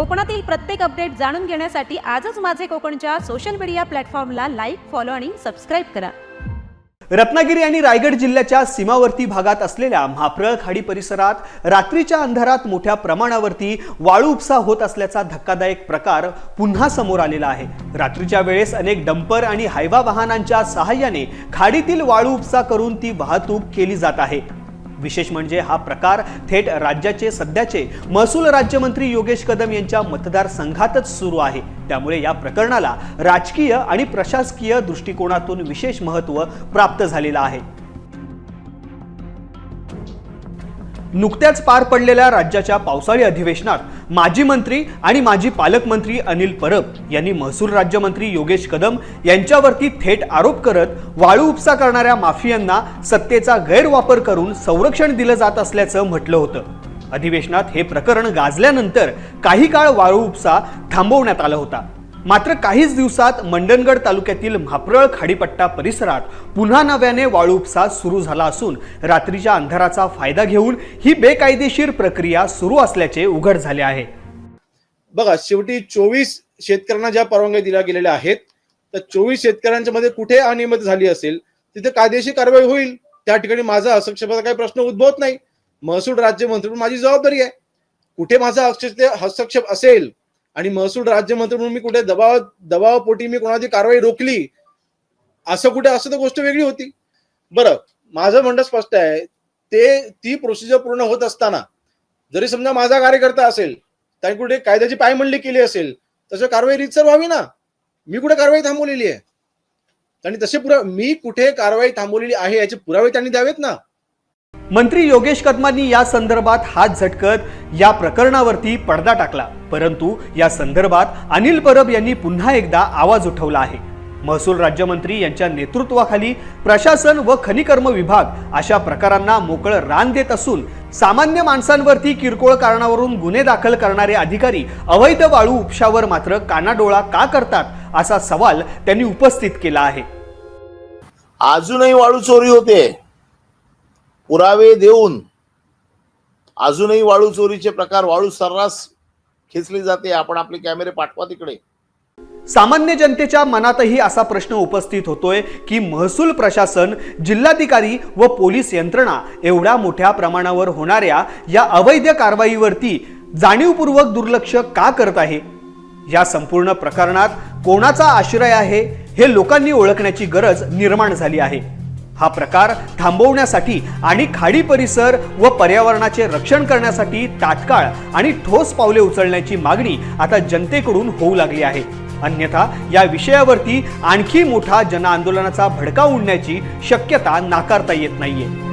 कोकणातील प्रत्येक अपडेट जाणून घेण्यासाठी आजच माझे कोकणच्या सोशल मीडिया प्लॅटफॉर्मला लाईक फॉलो आणि सबस्क्राईब करा. रत्नागिरी आणि रायगड जिल्ह्याच्या सीमावर्ती भागात असलेल्या म्हाप्रळ खाडी परिसरात रात्रीच्या अंधारात मोठ्या प्रमाणावरती वाळू उपसा होत असल्याचा धक्कादायक प्रकार पुन्हा समोर आलेला आहे. रात्रीच्या वेळेस अनेक डंपर आणि हायवा वाहनांच्या सहाय्याने खाडीतील वाळू उपसा करून ती वाहतूक केली जात आहे. विशेष म्हणजे हा प्रकार थेट राज्याचे सध्याचे महसूल राज्यमंत्री योगेश कदम यांच्या मतदारसंघातच सुरू आहे. त्यामुळे या प्रकरणाला राजकीय आणि प्रशासकीय दृष्टिकोनातून विशेष महत्त्व प्राप्त झालेलं आहे. नुकत्याच पार पडलेल्या राज्याच्या पावसाळी अधिवेशनात माजी मंत्री आणि माजी पालकमंत्री अनिल परब यांनी महसूल राज्यमंत्री योगेश कदम यांच्यावरती थेट आरोप करत वाळू उपसा करणाऱ्या माफियांना सत्तेचा गैरवापर करून संरक्षण दिलं जात असल्याचं म्हटलं होतं. अधिवेशनात हे प्रकरण गाजल्यानंतर काही काळ वाळू उपसा थांबवण्यात आला होता. मात्र काहीच दिवसात मंडणगड तालुक्यातील म्हाप्रळ खाडीपट्टा परिसरात पुन्हा नव्याने वाळू उपसा सुरू झाला असून रात्रीच्या अंधाराचा फायदा घेऊन ही बेकायदेशीर प्रक्रिया सुरू असल्याचे उघड झाले आहे. बघा शेवटी चोवीस शेतकऱ्यांना ज्या परवानग्या दिल्या गेलेल्या आहेत तर चोवीस शेतकऱ्यांच्या मध्ये कुठे अनियमित झाली असेल तिथे कायदेशीर कारवाई होईल. त्या ठिकाणी माझा हस्तक्षेपाचा काही प्रश्न उद्भवत नाही. महसूल राज्यमंत्री माझी जबाबदारी आहे. कुठे माझा हस्तक्षेप असेल आणि महसूल राज्यमंत्री म्हणून मी कुठे दबाव दबावापोटी मी कोणाची कारवाई रोखली असं कुठे असं तर गोष्ट वेगळी होती. बरं माझं म्हणणं स्पष्ट आहे ते ती प्रोसिजर पूर्ण होत असताना जरी समजा माझा कार्यकर्ता असेल त्याने कुठे कायद्याची पायमंडली केली असेल तसं कारवाई रितसर व्हावी ना. मी कुठे कारवाई थांबवलेली आहे? आणि तसे पुरा मी कुठे कारवाई थांबवलेली आहे याचे पुरावे त्यांनी द्यावेत ना. मंत्री योगेश कदमांनी या संदर्भात हात झटकत या प्रकरणावरती पडदा टाकला. परंतु या संदर्भात अनिल परब यांनी पुन्हा एकदा आवाज उठवला आहे. महसूल राज्यमंत्री यांच्या नेतृत्वाखाली प्रशासन व खनिकर्म विभाग अशा प्रकारांना मोकळं रान देत असून सामान्य माणसांवरती किरकोळ कारणावरून गुन्हे दाखल करणारे अधिकारी अवैध वाळू उपशावर मात्र कानाडोळा का करतात असा सवाल त्यांनी उपस्थित केला आहे. अजूनही वाळू चोरी होते. पुरावे देऊन अजूनही वाळू चोरीचे प्रकार वाळू सर्रास खेचली जाते. आपण आपले कॅमेरे पाठवा तिकडे. सामान्य जनतेच्या मनातही असा प्रश्न उपस्थित होतोय की महसूल प्रशासन जिल्हाधिकारी व पोलीस यंत्रणा एवढ्या मोठ्या प्रमाणावर होणाऱ्या या अवैध कारवाईवरती जाणीवपूर्वक दुर्लक्ष का करत आहे? या संपूर्ण प्रकरणात कोणाचा आश्रय आहे हे लोकांनी ओळखण्याची गरज निर्माण झाली आहे. हा प्रकार थांबवण्यासाठी आणि खाडी परिसर व पर्यावरणाचे रक्षण करण्यासाठी तात्काळ आणि ठोस पावले उचलण्याची मागणी आता जनतेकडून होऊ लागली आहे. अन्यथा या विषयावरती आणखी मोठा जनआंदोलनाचा भडका उडण्याची शक्यता नाकारता येत नाहीये.